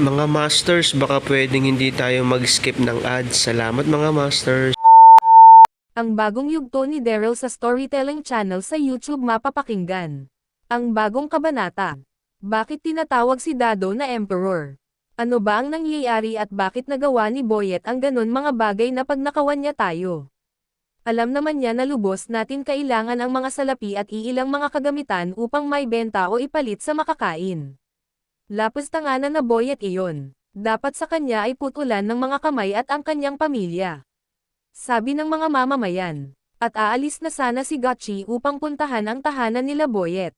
Mga Masters, baka pwedeng hindi tayo mag-skip ng ads. Salamat mga Masters. Ang bagong yugto ni Daryl sa Storytelling Channel sa YouTube mapapakinggan. Ang bagong kabanata. Bakit tinatawag si Dado na Emperor? Ano ba ang nangyayari at bakit nagawa ni Boyet ang ganun mga bagay na pag nakawan niya tayo? Alam naman niya na lubos natin kailangan ang mga salapi at iilang mga kagamitan upang may benta o ipalit sa makakain. Lapos tanganan na Boyet iyon. Dapat sa kanya ay putulan ng mga kamay at ang kanyang pamilya. Sabi ng mga mamamayan. At aalis na sana si Gotchi upang puntahan ang tahanan nila Boyet.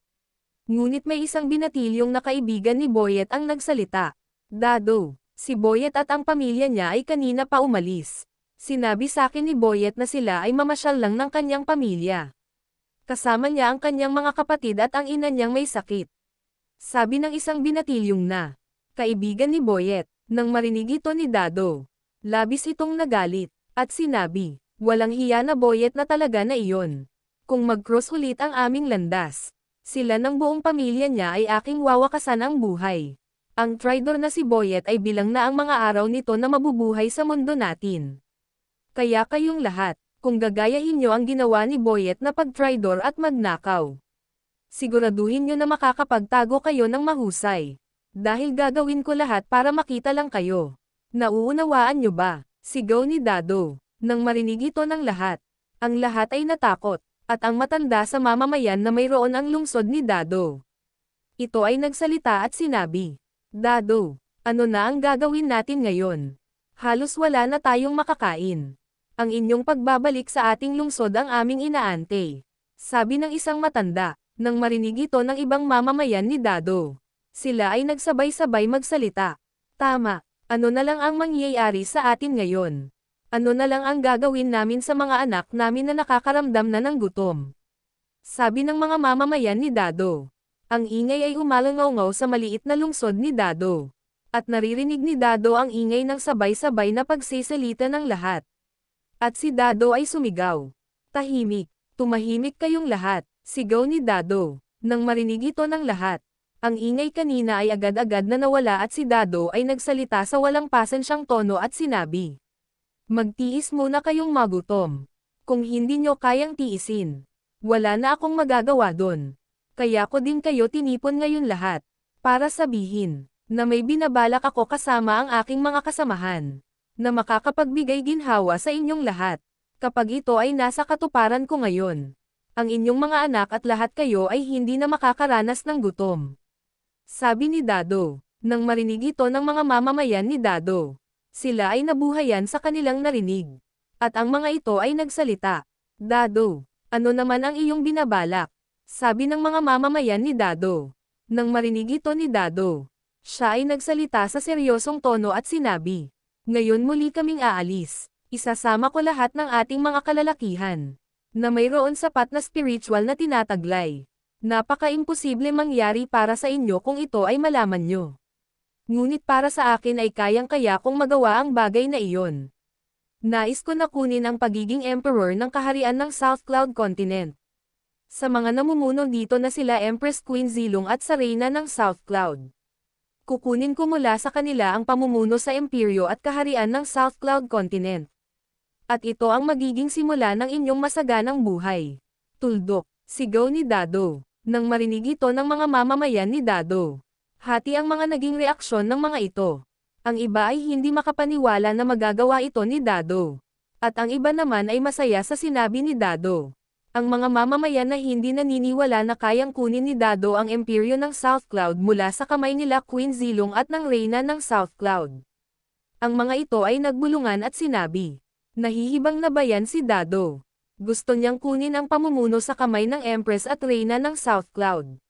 Ngunit may isang binatilyong na kaibigan ni Boyet ang nagsalita. Dado, si Boyet at ang pamilya niya ay kanina pa umalis. Sinabi sa akin ni Boyet na sila ay mamasyal lang ng kanyang pamilya. Kasama niya ang kanyang mga kapatid at ang ina niyang may sakit. Sabi ng isang binatilyong na. Kaibigan ni Boyet, nang marinig ito ni Dado. Labis itong nagalit. At sinabi, walang hiya na boyet na talaga na iyon. Kung mag-cross ulit ang aming landas, sila ng buong pamilya niya ay aking wawakasan ang buhay. Ang traitor na si Boyet ay bilang na ang mga araw nito na mabubuhay sa mundo natin. Kaya kayong lahat, kung gagayahin nyo ang ginawa ni Boyet na pag-traitor at magnakaw. Siguraduhin nyo na makakapagtago kayo ng mahusay. Dahil gagawin ko lahat para makita lang kayo. Nauunawaan nyo ba? Sigaw ni Dado. Nang marinig ito ng lahat, ang lahat ay natakot, at ang matanda sa mamamayan na mayroon ang lungsod ni Dado. Ito ay nagsalita at sinabi, Dado, ano na ang gagawin natin ngayon? Halos wala na tayong makakain. Ang inyong pagbabalik sa ating lungsod ang aming inaante. Sabi ng isang matanda, nang marinig ito ng ibang mamamayan ni Dado. Sila ay nagsabay-sabay magsalita. Tama, ano na lang ang mangyayari sa atin ngayon? Ano na lang ang gagawin namin sa mga anak namin na nakakaramdam na ng gutom? Sabi ng mga mamamayan ni Dado. Ang ingay ay umalangaw sa maliit na lungsod ni Dado. At naririnig ni Dado ang ingay ng sabay-sabay na pagsisalita ng lahat. At si Dado ay sumigaw. Tahimik, tumahimik kayong lahat, sigaw ni Dado. Nang marinig ito ng lahat, ang ingay kanina ay agad-agad na nawala at si Dado ay nagsalita sa walang pasensyang tono at sinabi. Magtiis muna kayong magutom. Kung hindi nyo kayang tiisin, wala na akong magagawa doon. Kaya ko din kayo tinipon ngayon lahat, para sabihin, na may binabalak ako kasama ang aking mga kasamahan, na makakapagbigay ginhawa sa inyong lahat, kapag ito ay nasa katuparan ko ngayon. Ang inyong mga anak at lahat kayo ay hindi na makakaranas ng gutom. Sabi ni Dado, nang marinig ito ng mga mamamayan ni Dado. Sila ay nabuhayan sa kanilang narinig. At ang mga ito ay nagsalita. Dado, ano naman ang iyong binabalak? Sabi ng mga mamamayan ni Dado. Nang marinig ito ni Dado, siya ay nagsalita sa seryosong tono at sinabi, Ngayon muli kaming aalis. Isasama ko lahat ng ating mga kalalakihan. Na mayroon sapat na spiritual na tinataglay. Napaka-imposible mangyari para sa inyo kung ito ay malaman nyo. Ngunit para sa akin ay kayang-kaya kong magawa ang bagay na iyon. Nais ko na kunin ang pagiging emperor ng kaharian ng South Cloud Continent. Sa mga namumuno dito na sila Empress Queen Zilong at sa Reyna ng South Cloud. Kukunin ko mula sa kanila ang pamumuno sa imperyo at kaharian ng South Cloud Continent. At ito ang magiging simula ng inyong masaganang buhay. Tuldok, sigaw ni Dado. Nang marinig ito ng mga mamamayan ni Dado. Hati ang mga naging reaksyon ng mga ito. Ang iba ay hindi makapaniwala na magagawa ito ni Dado. At ang iba naman ay masaya sa sinabi ni Dado. Ang mga mamamayan na hindi naniniwala na kayang kunin ni Dado ang imperyo ng South Cloud mula sa kamay nila Queen Zilong at ng Reyna ng South Cloud. Ang mga ito ay nagbulungan at sinabi, Nahihibang na ba yan si Dado? Gusto niyang kunin ang pamumuno sa kamay ng Empress at Reyna ng South Cloud.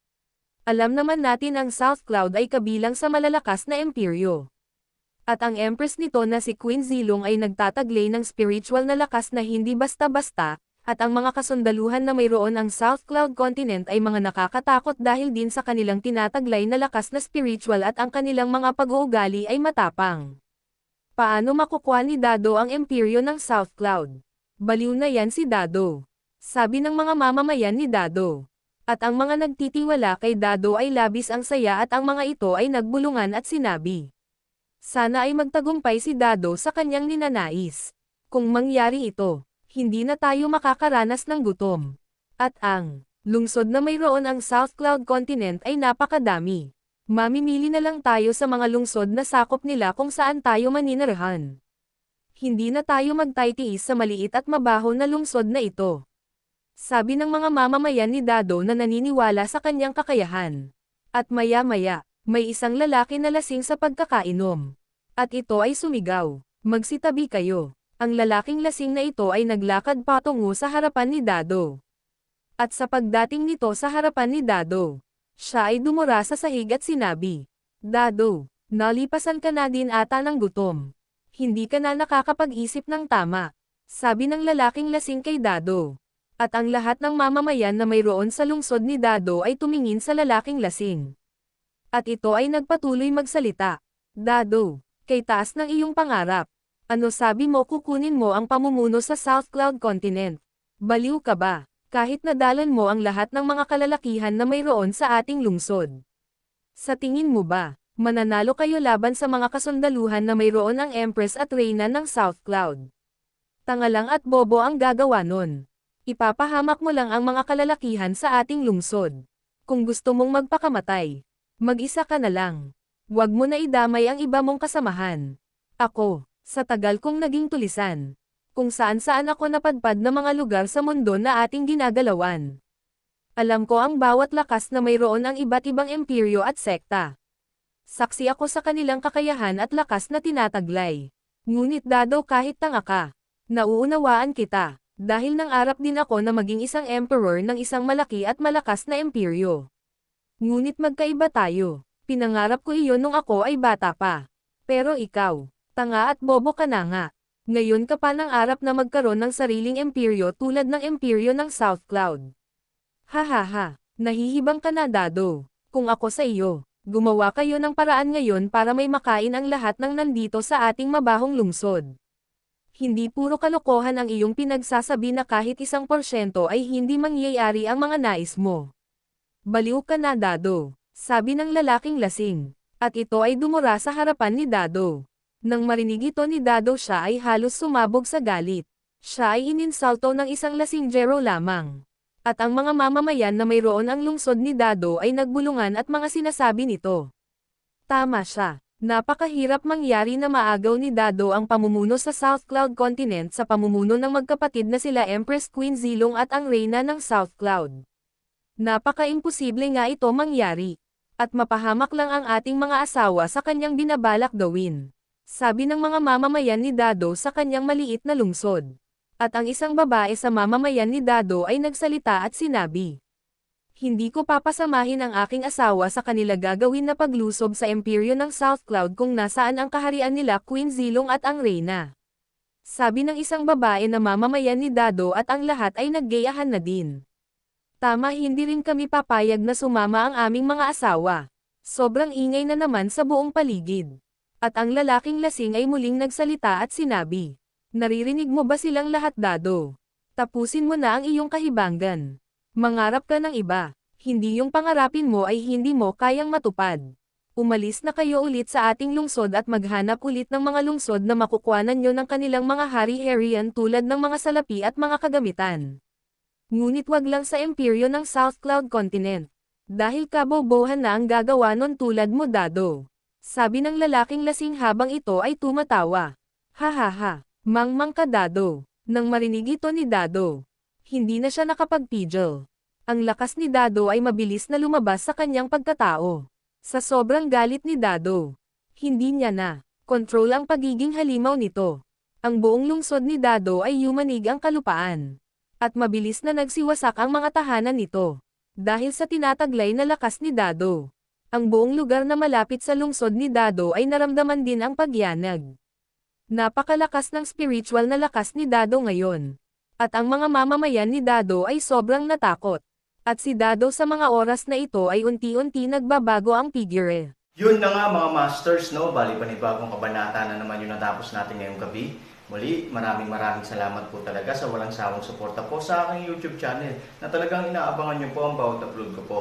Alam naman natin ang South Cloud ay kabilang sa malalakas na imperyo. At ang Empress nito na si Queen Zilong ay nagtataglay ng spiritual na lakas na hindi basta-basta, at ang mga kasundaluhan na mayroon ang South Cloud Continent ay mga nakakatakot dahil din sa kanilang tinataglay na lakas na spiritual at ang kanilang mga pag-uugali ay matapang. Paano makukuha ni Dado ang imperyo ng South Cloud? Baliw na yan si Dado. Sabi ng mga mamamayan ni Dado. At ang mga nagtitiwala kay Dado ay labis ang saya at ang mga ito ay nagbulungan at sinabi. Sana ay magtagumpay si Dado sa kanyang ninanais. Kung mangyari ito, hindi na tayo makakaranas ng gutom. At ang lungsod na mayroon ang South Cloud Continent ay napakadami. Mamimili na lang tayo sa mga lungsod na sakop nila kung saan tayo maninirahan. Hindi na tayo magtaytiis sa maliit at mabaho na lungsod na ito. Sabi ng mga mamamayan ni Dado na naniniwala sa kanyang kakayahan. At maya-maya, may isang lalaki na lasing sa pagkakainom. At ito ay sumigaw, magsitabi kayo. Ang lalaking lasing na ito ay naglakad patungo sa harapan ni Dado. At sa pagdating nito sa harapan ni Dado, siya ay dumura sa sahig at sinabi, Dado, nalipasan ka na din ata ng gutom. Hindi ka na nakakapag-isip ng tama. Sabi ng lalaking lasing kay Dado. At ang lahat ng mamamayan na mayroon sa lungsod ni Dado ay tumingin sa lalaking lasing. At ito ay nagpatuloy magsalita. Dado, kay taas ng iyong pangarap. Ano sabi mo kukunin mo ang pamumuno sa South Cloud Continent? Baliw ka ba? Kahit nadalan mo ang lahat ng mga kalalakihan na mayroon sa ating lungsod. Sa tingin mo ba, mananalo kayo laban sa mga kasundaluhan na mayroon ang Empress at Reyna ng South Cloud? Tanga lang at bobo ang gagawa nun. Ipapahamak mo lang ang mga kalalakihan sa ating lungsod. Kung gusto mong magpakamatay, mag-isa ka na lang. Huwag mo na idamay ang iba mong kasamahan. Ako, sa tagal kong naging tulisan, kung saan-saan ako napadpad na mga lugar sa mundo na ating ginagalawan. Alam ko ang bawat lakas na mayroon ang iba't ibang imperyo at sekta. Saksi ako sa kanilang kakayahan at lakas na tinataglay. Ngunit dado kahit tanga ka, nauunawaan kita, dahil nangarap din ako na maging isang emperor ng isang malaki at malakas na imperyo. Ngunit magkaiba tayo, pinangarap ko iyon nung ako ay bata pa. Pero ikaw, tanga at bobo ka na nga. Ngayon ka pa nangarap na magkaroon ng sariling imperyo tulad ng imperyo ng South Cloud. Hahaha, nahihibang ka na dado. Kung ako sa iyo, gumawa kayo ng paraan ngayon para may makain ang lahat ng nandito sa ating mabahong lungsod. Hindi puro kalokohan ang iyong pinagsasabi na kahit isang porsyento ay hindi mangyayari ang mga nais mo. Baliw ka na dado, sabi ng lalaking lasing. At ito ay dumura sa harapan ni Dado. Nang marinig ito ni Dado siya ay halos sumabog sa galit. Siya ay ininsulto ng isang lasinggero lamang. At ang mga mamamayan na mayroon ang lungsod ni Dado ay nagbulungan at mga sinasabi nito. Tama siya. Napakahirap mangyari na maagaw ni Dado ang pamumuno sa South Cloud Continent sa pamumuno ng magkapatid na sila Empress Queen Zilong at ang Reyna ng South Cloud. Napaka-imposible nga ito mangyari. At mapahamak lang ang ating mga asawa sa kanyang binabalak gawin. Sabi ng mga mamamayan ni Dado sa kanyang maliit na lungsod. At ang isang babae sa mamamayan ni Dado ay nagsalita at sinabi. Hindi ko papasamahin ang aking asawa sa kanila gagawin na paglusob sa imperyo ng South Cloud kung nasaan ang kaharian nila Queen Zilong at ang Reyna. Sabi ng isang babae na mamamayan ni Dado at ang lahat ay naggayahan na din. Tama hindi rin kami papayag na sumama ang aming mga asawa. Sobrang ingay na naman sa buong paligid. At ang lalaking lasing ay muling nagsalita at sinabi. Naririnig mo ba silang lahat dado? Tapusin mo na ang iyong kahibanggan. Mangarap ka ng iba. Hindi yung pangarapin mo ay hindi mo kayang matupad. Umalis na kayo ulit sa ating lungsod at maghanap ulit ng mga lungsod na makukuhanan nyo ng kanilang mga hari-harian tulad ng mga salapi at mga kagamitan. Ngunit wag lang sa imperyo ng South Cloud Continent. Dahil kabobohan na ang gagawa nun tulad mo dado. Sabi ng lalaking lasing habang ito ay tumatawa. Ha ha ha, mangmang ka dado. Nang marinig ito ni Dado, hindi na siya nakapagpigil. Ang lakas ni Dado ay mabilis na lumabas sa kanyang pagkatao. Sa sobrang galit ni Dado, hindi niya na control ang pagiging halimaw nito. Ang buong lungsod ni Dado ay yumanig ang kalupaan. At mabilis na nagsiwasak ang mga tahanan nito. Dahil sa tinataglay na lakas ni Dado. Ang buong lugar na malapit sa lungsod ni Dado ay naramdaman din ang pagyanag. Napakalakas ng spiritual na lakas ni Dado ngayon. At ang mga mamamayan ni Dado ay sobrang natakot. At si Dado sa mga oras na ito ay unti-unti nagbabago ang figure. Yun na nga mga masters, no? Bali panibagong kabanata na naman yung natapos natin ngayong gabi. Muli, maraming maraming salamat po talaga sa walang sawang suporta po sa aking YouTube channel na talagang inaabangan nyo po ang bawat upload ko po.